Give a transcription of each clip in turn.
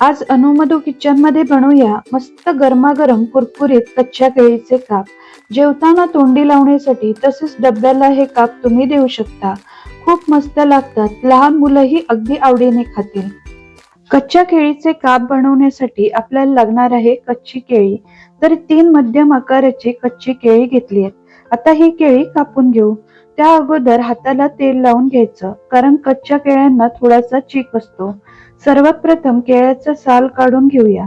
आज अनुमधू किचनमध्ये बनवूया मस्त गरमागरम कुरकुरीत कच्च्या केळीचे काप. जेवताना तोंडी लावण्यासाठी तसेच डब्याला हे काप तुम्ही देऊ शकता. खूप मस्त लागतात. लहान मुलंही अगदी आवडीने खातील. कच्च्या केळीचे काप बनवण्यासाठी आपल्याला लागणार आहे कच्ची केळी. तर तीन मध्यम आकाराची कच्ची केळी घेतली आहेत. आता ही केळी कापून घेऊ. त्या अगोदर हाताला तेल लावून घ्यायचं कारण कच्च्या केळ्यांना थोडासा चीक असतो. सर्वात प्रथम केळ्याचा साल काढून घेऊया.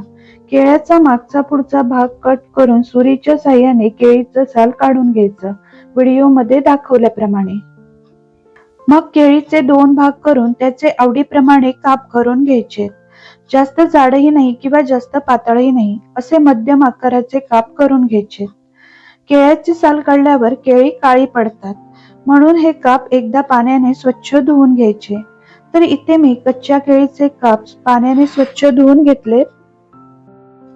केळ्याचा मागचा पुढचा भाग कट करून सुरीच्या साह्याने केळीचं साल काढून घ्यायचं व्हिडिओमध्ये दाखवल्याप्रमाणे. मग केळीचे दोन भाग करून त्याचे आवडीप्रमाणे काप करून घ्यायचे. जास्त जाडही नाही किंवा जास्त पातळही नाही असे मध्यम आकाराचे काप करून घ्यायचे. केळ्याची साल काढल्यावर केळी काळी पडतात. म्हणून हे काप एकदा पाण्याने स्वच्छ धुवून घ्यायचे. तर इथे मी कच्च्या केळीचे काप पाण्याने स्वच्छ धुवून घेतले.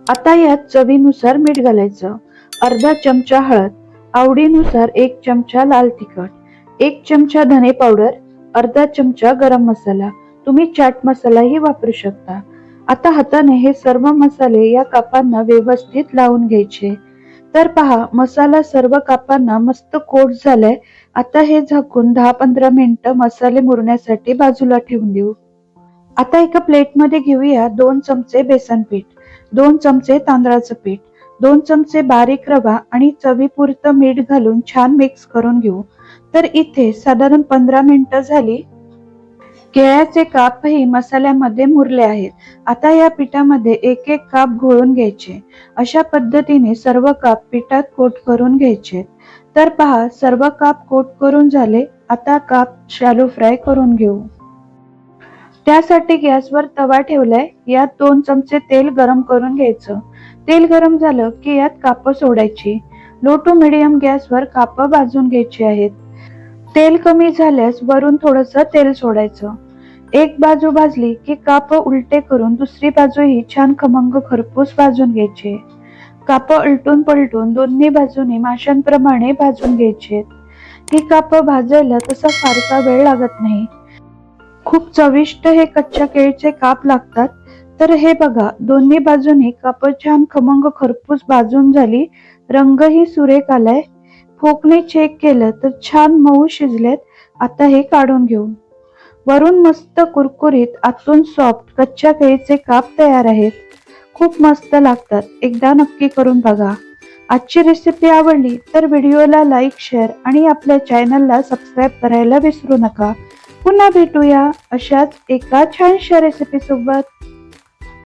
आता यात चवीनुसार मीठ घालायचं. अर्धा चमचा हळद आवडीनुसार एक चमचा लाल तिखट एक चमचा धने पावडर अर्धा चमचा गरम मसाला. तुम्ही चाट मसालाही वापरू शकता. आता हाताने हे सर्व मसाले या कापांना व्यवस्थित लावून घ्यायचे. तर पहा मसाला सर्व कापांना मस्त कोट झालाय. आता हे झाकून दहा पंधरा मिनिटं मसाले मुरण्यासाठी बाजूला ठेवून देऊ. आता एका प्लेटमध्ये घेऊया दोन चमचे बेसन पीठ दोन चमचे तांदळाचं पीठ दोन चमचे बारीक रवा आणि चवीपुरतं मीठ घालून छान मिक्स करून घेऊ. तर इथे साधारण पंधरा मिनिटं झाली. केळ्याचे कापही मसाल्यामध्ये मुरले आहेत. आता या पिठामध्ये एक एक काप घोळून घ्यायचे. अशा पद्धतीने सर्व काप पिठात कोट करून घ्यायचे. तर पहा सर्व काप कोट करून झाले आता काप शालो फ्राय करून घेऊ. त्यासाठी गॅसवर तवा ठेवलाय यात दोन चमचे तेल गरम करून घ्यायचं. तेल गरम झालं की यात काप सोडायची. लो टू मिडियम गॅसवर काप भाजून घ्यायची आहेत. तेल कमी झाल्यास वरून थोडस तेल सोडायचं. एक बाजू भाजली की काप उलटे करून दुसरी बाजूही छान खमंग खरपूस भाजून घ्यायचे. काप उलटून पलटून दोन्ही बाजूने माशांप्रमाणे भाजून घ्यायचे ही काप भाजायला तसा फारसा वेळ लागत नाही. खूप चविष्ट हे कच्च्या केळीचे काप लागतात. तर हे बघा दोन्ही बाजूनी काप छान खमंग खरपूस भाजून झाली. रंगही सुरेख आलाय. फोकने चेक केलं तर छान मऊ शिजलेत. आता हे काढून घेऊ. वरून मस्त कुरकुरीत आतून सॉफ्ट कच्च्या केळीचे काप तयार आहेत. खूप मस्त लागतात. एकदा नक्की करून बघा. आजची रेसिपी आवडली तर व्हिडिओला लाईक शेअर आणि आपल्या चॅनलला सबस्क्राईब करायला विसरू नका. पुन्हा भेटूया अशाच एका छानशा रेसिपी सोबत.